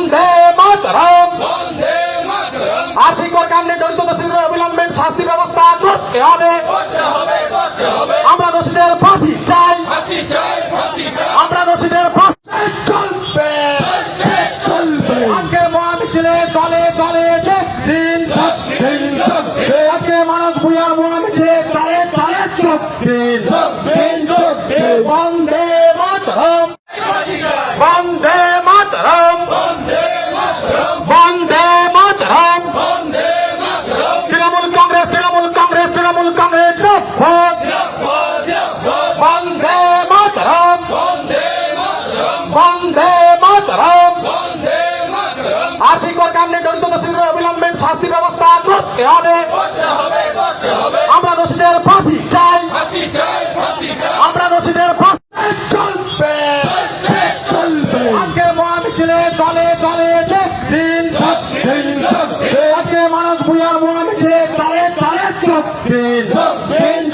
বন্দে মাতরম। বন্দে মাতরম। আর্থিক ও কামনে জড়িত দোষীদের অবিলম্বে শাস্তি ব্যবস্থা করতে হবে। আমরা দোষীদের ফাঁসি চাই। আমরা দোষীদের ফাঁসি চলবে। চলবে। আজকে মহামিছিলে চলে চলে চেক দিন আজকে মানব ভূয়ার মহামিছিলে চলবে বন্দে মাতরম। আর্থিক ও কামনে জড়িত দোষীদের অবিলম্বে শাস্তি ব্যবস্থা করতে হবে। আমরা দোষীদের ফাঁসি চাই। আমরা দোষীদের চলবে। আজকে মহামিছিলে চলে চলে দিন। আজকে মানব ভূয়ার মহামিছিলে চলে চলে চোখ দিন।